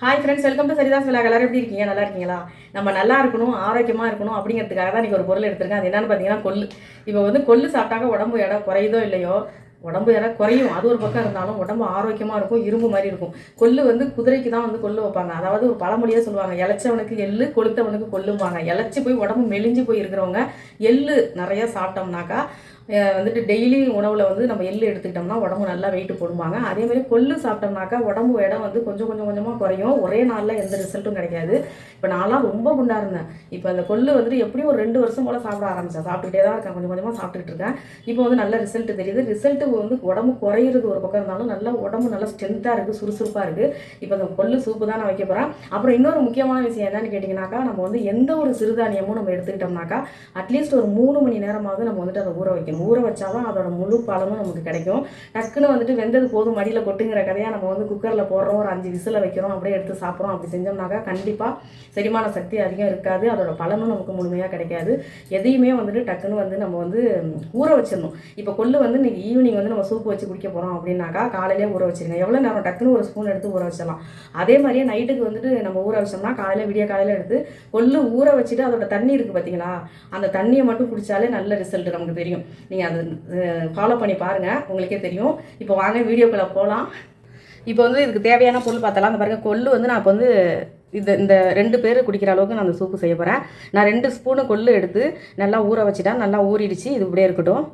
Hi friends welcome to Saritha சொல்லா எல்லாரும் எப்படி இருக்கீங்க? நல்லா இருக்கீங்களா? நம்ம நல்லா இருக்கணும் ஆரோக்கியமாக இருக்கணும் அப்படிங்கிறதுக்காக தான் இன்றைக்கி ஒரு பொருள் எடுத்திருக்கேன். அது என்னென்னு பார்த்தீங்கன்னா கொள்ளு. இப்போ வந்து கொள்ளு சாப்பிட்டாக்க உடம்பு இடம் குறையுதோ இல்லையோ? உடம்பு எடை குறையும். அது ஒரு பக்கம் இருந்தாலும் உடம்பு ஆரோக்கியமாக இருக்கும் இரும்பு மாதிரி இருக்கும். கொள்ளு வந்து குதிரைக்கு தான் வந்து கொள்ளு வைப்பாங்க. அதாவது ஒரு பழமொழியாக சொல்லுவாங்க இளைச்சவனுக்கு எள்ளு கொளுத்தவனுக்கு கொல்லுவாங்க இளைச்சி போய் உடம்பு மெலிஞ்சு போய் இருக்கிறவங்க எள்ளு நிறையா சாப்பிட்டோம்னாக்கா வந்துட்டு டெய்லி உணவில் வந்து நம்ம எள்ளு எடுத்துக்கிட்டோம்னா உடம்பு நல்லா வெயிட் போடுவாங்க அதே மாதிரி கொள்ளு சாப்பிட்டோம்னாக்கா உடம்பு இடம் வந்து கொஞ்சம் கொஞ்சம் கொஞ்சமாக குறையும். ஒரே நாளில் எந்த ரிசல்ட்டும் கிடைக்காது. இப்போ நான்லாம் ரொம்ப குண்டாக இருந்தேன். இப்போ அந்த கொள்ளு வந்துட்டு எப்படியும் ஒரு ரெண்டு வருஷம் போல் சாப்பிட ஆரம்பிச்சேன். சாப்பிட்டுட்டே தான் இருக்கேன். கொஞ்சம் கொஞ்சமாக சாப்பிட்டுட்டு இருக்கேன். இப்போ வந்து நல்ல ரிசல்ட் தெரியுது. ரிசல்ட்டு வந்து உடம்பு குறையிறது ஒரு பக்கம் இருந்தாலும் நல்லா உடம்பு நல்லா ஸ்ட்ரென்த்தாக இருக்குது சுறுசுறுப்பாக இருக்குது இப்போ அந்த கொள்ளு சூப்பு தான் நான் வைக்க போகிறேன் அப்புறம் இன்னொரு முக்கியமான விஷயம் என்னன்னு கேட்டிங்கனாக்கா நம்ம வந்து எந்த ஒரு சிறுதானியமும் நம்ம எடுத்துக்கிட்டோம்னாக்கா அட்லீஸ்ட் ஒரு மூணு மணி நேரமாவது நம்ம வந்துட்டு அதை ஊற வைக்கணும். ஊற வச்சாதான் அதோட முழு பலனும் நமக்கு கிடைக்கும். டக்குன்னு வந்துட்டு வெந்தது போதும் மடியில் கொட்டுங்கிற கதையாக நம்ம வந்து குக்கரில் போடுறோம் ஒரு அஞ்சு விசில் வைக்கிறோம் அப்படியே எடுத்து சாப்பிட்றோம். அப்படி செஞ்சோம்னாக்கா கண்டிப்பாக செரிமான சக்தி அதிகம் இருக்காது. அதோட பலனும் நமக்கு முழுமையாக கிடைக்காது. எதையுமே வந்துட்டு டக்குன்னு வந்து நம்ம வந்து ஊற வச்சிடணும். இப்போ கொள்ளு வந்து இன்றைக்கி ஈவினிங் வந்து நம்ம சூப்பு வச்சு குடிக்க போகிறோம் அப்படின்னாக்கா காலையிலே ஊற வச்சிருங்க. எவ்வளோ நேரம் டக்குன்னு ஒரு ஸ்பூன் எடுத்து ஊற வச்சிடலாம். அதே மாதிரியே நைட்டுக்கு வந்துட்டு நம்ம ஊற வச்சோம்னா காலையில் விடிய காலையில் எடுத்து கொள்ளு ஊற வச்சுட்டு அதோட தண்ணி இருக்குது பார்த்தீங்களா அந்த தண்ணியை மட்டும் குடித்தாலே நல்ல ரிசல்ட் நமக்கு தெரியும். நீங்கள் அது ஃபாலோ பண்ணி பாருங்கள் உங்களுக்கே தெரியும். இப்போ வாங்க வீடியோக்குள்ளே போகலாம் இப்போ வந்து இதுக்கு தேவையான பொருள் பார்த்தலாம். அந்த பாருங்கள் கொள்ளு வந்து நான் இப்போ வந்து இது இந்த ரெண்டு பேர் குடிக்கிற அளவுக்கு நான் அந்த சூப்பு செய்ய போகிறேன் நான் ரெண்டு ஸ்பூனு கொள்ளு எடுத்து நல்லா ஊற வச்சுட்டேன். நல்லா ஊறிடுச்சு. இது இப்படியே இருக்கட்டும்.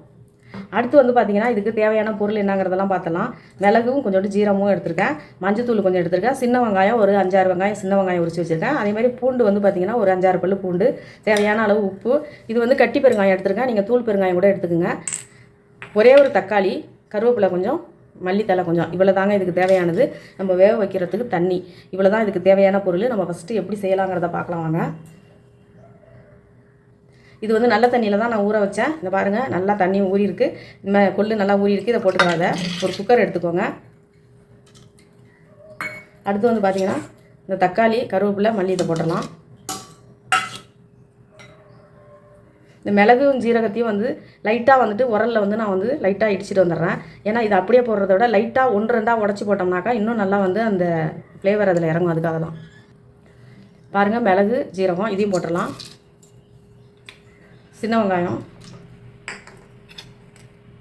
அடுத்து வந்து பார்த்தீங்கன்னா இதுக்கு தேவையான பொருள் என்னங்கிறதெல்லாம் பார்த்தலாம் மிளகும் கொஞ்சோண்டு ஜீரமும் எடுத்திருக்கேன். மஞ்சத்தூள் கொஞ்சம் எடுத்திருக்கேன். சின்ன வெங்காயம் ஒரு அஞ்சாறு வெங்காயம் சின்ன வெங்காயம் உரிச்சு வச்சுருக்கேன். அதே மாதிரி பூண்டு வந்து பார்த்தீங்கன்னா ஒரு அஞ்சாறு பல்லு பூண்டு தேவையான அளவு உப்பு. இது வந்து கட்டி பெருங்காயம் எடுத்திருக்கேன். நீங்கள் தூள் பெருங்காயம் கூட எடுத்துக்கோங்க. ஒரே ஒரு தக்காளி கருவேப்பிலை கொஞ்சம் மல்லித்தலை கொஞ்சம். இவ்வளோ தாங்க இதுக்கு தேவையானது. நம்ம வேக வைக்கிறதுக்கு தண்ணி. இவ்வளோ தான் இதுக்கு தேவையான பொருள். நம்ம ஃபஸ்ட்டு எப்படி செய்யலாங்கிறத பார்க்கலாம் வாங்க. இது வந்து நல்ல தண்ணியில் தான் நான் ஊற வச்சேன். இந்த பாருங்கள் நல்லா தண்ணி ஊறி இருக்கு. இந்த கொள்ளு நல்லா ஊறி இருக்குது இதை போட்டுக்கலாம் ஒரு குக்கர் எடுத்துக்கோங்க. அடுத்து வந்து பார்த்தீங்கன்னா இந்த தக்காளி கருவேப்பிலை மல்லி இதை போட்டுடலாம். இந்த மிளகும் ஜீரகத்தையும் வந்து லைட்டாக வந்துட்டு உரலில் வந்து நான் வந்து லைட்டாக இடிச்சிட்டு வந்துடுறேன். ஏன்னா இது அப்படியே போடுறத விட லைட்டாக ஒன்று ரெண்டாக உடச்சி போட்டோம்னாக்கா இன்னும் நல்லா வந்து அந்த ஃப்ளேவர் அதில் இறங்கும். அதுக்காக தான் பாருங்கள் மிளகு ஜீரகம் இதையும் போட்டுடலாம். சின்ன வெங்காயம்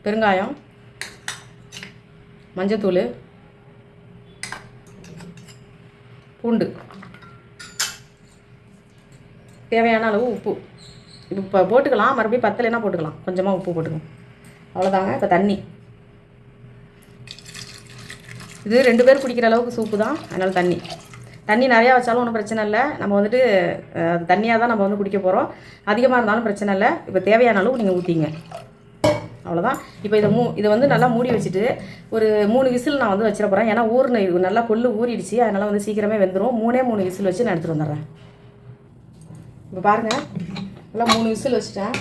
பெருங்காயம் மஞ்சத்தூள் பூண்டு. தேவையான அளவு உப்பு. இப்போ போட்டுக்கலாம். மறுபடியும் பத்தலைன்னா போட்டுக்கலாம். கொஞ்சமாக உப்பு போட்டுக்கலாம் அவ்வளோதாங்க இப்போ தண்ணி. இது ரெண்டு பேர் குடிக்கிற அளவுக்கு சூப்பு தான். அதனால் தண்ணி. தண்ணி நிறையா வச்சாலும் ஒன்றும் பிரச்சனை இல்லை. நம்ம வந்துட்டு தண்ணியாக தான் நம்ம வந்து குடிக்க போகிறோம் அதிகமாக இருந்தாலும் பிரச்சனை இல்லை. இப்போ தேவையான அளவு நீங்கள் ஊற்றிங்க அவ்வளோதான் இப்போ இதை மூ இதை வந்து நல்லா மூடி வச்சுட்டு ஒரு மூணு விசில் நான் வந்து வச்சிட போகிறேன் ஏன்னா ஊர்னு நல்லா கொள்ளு ஊறிடுச்சு. அதனால் வந்து சீக்கிரமே வெந்துடும் மூணே மூணு விசில் வச்சு நான் எடுத்துகிட்டு வந்துடுறேன். இப்போ பாருங்கள் நல்லா மூணு விசில் வச்சுட்டேன்.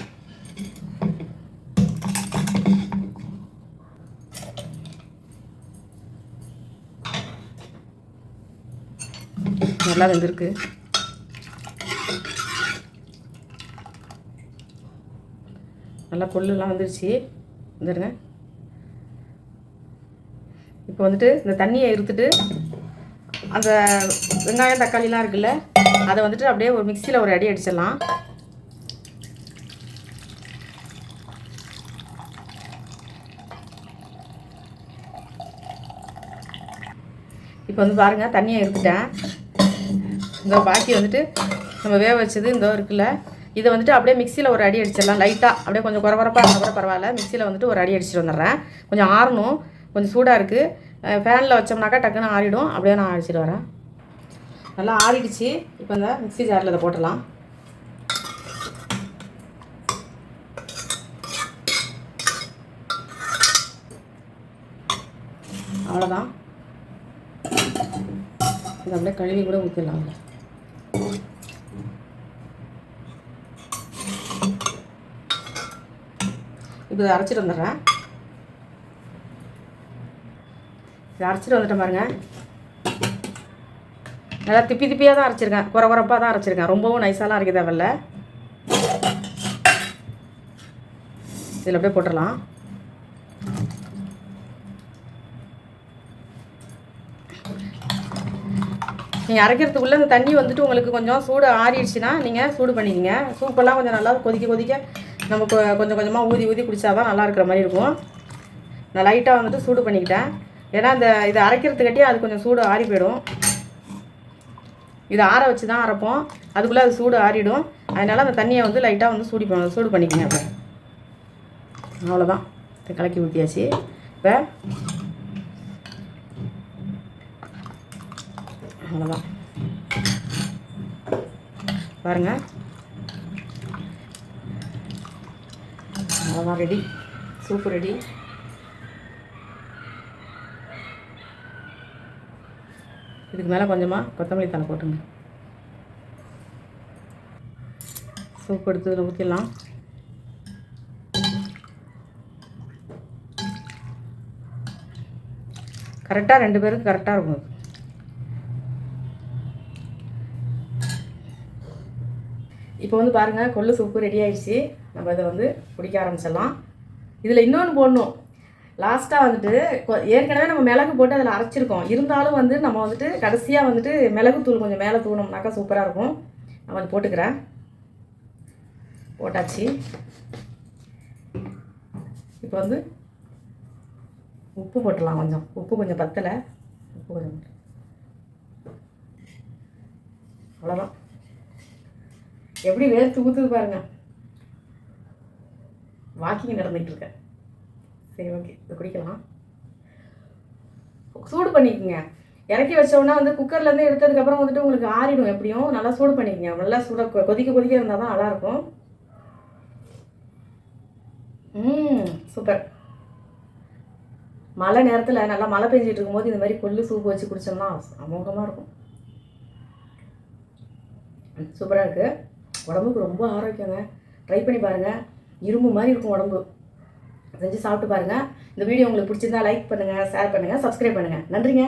நல்லா வெந்திருக்கு. நல்லா கொள்ளுலாம் வந்துருச்சு. வந்துடுங்க இப்போ வந்துட்டு இந்த தண்ணியை இருத்துட்டு அந்த வெங்காயம் தக்காளிலாம் இருக்குல்ல அதை வந்துட்டு அப்படியே ஒரு மிக்சியில் ஒரு அடி அடிச்சிடலாம். இப்போ வந்து பாருங்கள் தண்ணியை எடுத்துட்டேன் இந்த பாக்கி வந்துட்டு நம்ம வேக வச்சது இந்த இருக்குல்ல. இதை வந்துட்டு அப்படியே மிக்சியில் ஒரு அடி அடிச்சிடலாம். லைட்டாக அப்படியே கொஞ்சம் குறவரப்பாக இருந்தால் கூட பரவாயில்ல. மிக்சியில் வந்துட்டு ஒரு அடி அடிச்சுட்டு வந்துடுறேன். கொஞ்சம் ஆறணும். கொஞ்சம் சூடாக இருக்குது ஃபேனில் வச்சோம்னாக்கா டக்குன்னு ஆறிடும். அப்படியே நான் அடிச்சிட்டு வரேன். நல்லா ஆறிடுச்சு. இப்போ இந்த மிக்ஸி ஜாரில் இதை போட்டலாம் அவ்வளோதான் இது அப்படியே கழுவி கூட ஊற்றிடலாம் இப்போ இதை அரைச்சிட்டு வந்துடுறேன். இதை அரைச்சிட்டு வந்துட்டேன் பாருங்கள் நல்லா திப்பி திப்பியாக தான் அரைச்சிருக்கேன். குறை குறப்பாக தான் அரைச்சிருக்கேன். ரொம்பவும் நைஸாலாம் அரைக்க தேவையில்ல. இதில் அப்படியே போட்டுடலாம். நீங்கள் அரைக்கிறதுக்குள்ளே அந்த தண்ணி வந்துட்டு உங்களுக்கு கொஞ்சம் சூடு ஆறிடுச்சுன்னா நீங்கள் சூடு பண்ணிக்கங்க. சூப்பெல்லாம் கொஞ்சம் நல்லா கொதிக்க கொதிக்க நம்ம கொஞ்சம் கொஞ்சமாக ஊதி ஊதி குடித்தா தான் நல்லா இருக்கிற மாதிரி இருக்கும். நான் லைட்டாக வந்துட்டு சூடு பண்ணிக்கிட்டேன். ஏன்னா இந்த இதை அரைக்கிறதுக்கட்டி அது கொஞ்சம் சூடு ஆறி போயிடும். இதை ஆற வச்சு தான் அரைப்போம். அதுக்குள்ளே அது சூடு ஆறிடும். அதனால் அந்த தண்ணியை வந்து லைட்டாக வந்து சூடி சூடு பண்ணிக்கங்க அப்போ. அவ்வளோதான். இதை கலக்கி ஊற்றியாச்சு இப்போ அவ்வளோதான். பாருங்கள் அவ்வளோதான் ரெடி சூப்பு ரெடி இதுக்கு மேலே கொஞ்சமாக கொத்தமல்லி தலை போட்டுங்க. சூப் எடுத்து இதில் ஊற்றிடலாம் கரெக்டாக ரெண்டு பேருக்கு கரெக்டாக இருக்கும் இப்போ வந்து பாருங்கள் கொள்ளு சூப்பு ரெடி ஆயிடுச்சு. நம்ம இதை வந்து பிடிக்க ஆரம்பிச்சிடலாம். இதில் இன்னொன்று போடணும். லாஸ்ட்டாக வந்துட்டு கொ- ஏற்கனவே நம்ம மிளகு போட்டு அதில் அரைச்சிருக்கோம். இருந்தாலும் வந்து நம்ம வந்துட்டு கடைசியாக வந்துட்டு மிளகு தூள் கொஞ்சம் மேலே தூணோம்னாக்கா சூப்பராக இருக்கும். நான் அதை போட்டுக்கிறேன். போட்டாச்சு. இப்போ வந்து உப்பு போட்டுடலாம் கொஞ்சம். உப்பு கொஞ்சம் பத்தலை. உப்பு கொஞ்சம் அவ்வளோதான் எப்படி வேர்த்து ஊற்றுது பாருங்க. வாக்கிங் நடந்துகிட்டு இருக்கேன் சரி ஓகே இது குடிக்கலாம். சூடு பண்ணிக்கோங்க. இறக்கி வச்சோம்னா வந்து குக்கர்லேருந்து எடுத்ததுக்கப்புறம் வந்துட்டு உங்களுக்கு ஆறிடும் எப்படியும். நல்லா சூடு பண்ணிக்கங்க. நல்லா சூட கொ- கொதிக்க கொதிக்க இருந்தால் தான் நல்லாயிருக்கும். ம் சூப்பர் மழை நேரத்தில் நல்லா மழை பெஞ்சிட்டு இருக்கும்போது இந்த மாதிரி கொள்ளு சூப்பு வச்சு குடிச்சோம்னா அமோகமாக இருக்கும். சூப்பராக இருக்குது உடம்புக்கு ரொம்ப ஆரோக்கியங்க. ட்ரை பண்ணி பாருங்கள் இரும்பு மாதிரி இருக்கும் உடம்பு. செஞ்சு சாப்பிட்டு பாருங்கள் இந்த வீடியோ உங்களுக்கு பிடிச்சிருந்தா லைக் பண்ணுங்கள் ஷேர் பண்ணுங்கள் சப்ஸ்கிரைப் பண்ணுங்கள் நன்றிங்க.